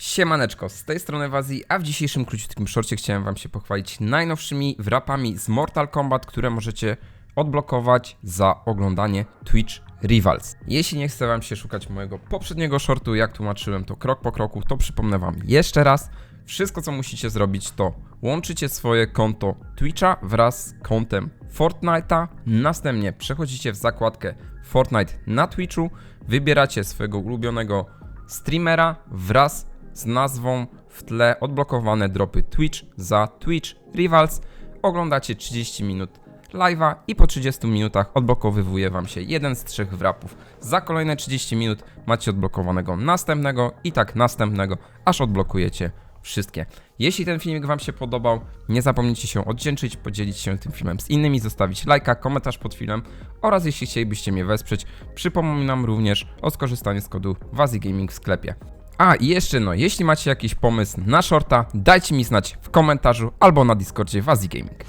Siemaneczko, z tej strony Wazji, a w dzisiejszym króciutkim shorcie chciałem wam się pochwalić najnowszymi wrapami z Mortal Kombat, które możecie odblokować za oglądanie Twitch Rivals. Jeśli nie chce wam się szukać mojego poprzedniego shortu, jak tłumaczyłem to krok po kroku, to przypomnę wam jeszcze raz. Wszystko co musicie zrobić to łączycie swoje konto Twitcha wraz z kontem Fortnite'a, następnie przechodzicie w zakładkę Fortnite na Twitchu, wybieracie swojego ulubionego streamera wraz z nazwą w tle odblokowane dropy Twitch za Twitch Rivals. Oglądacie 30 minut live'a i po 30 minutach odblokowywuje wam się jeden z trzech wrapów. Za kolejne 30 minut macie odblokowanego następnego i tak następnego, aż odblokujecie wszystkie. Jeśli ten filmik wam się podobał, nie zapomnijcie się oddzięczyć, podzielić się tym filmem z innymi, zostawić lajka, komentarz pod filmem oraz jeśli chcielibyście mnie wesprzeć, przypominam również o skorzystaniu z kodu WaziGaming w sklepie. A i jeszcze no, jeśli macie jakiś pomysł na shorta, dajcie mi znać w komentarzu albo na Discordzie WaziGaming.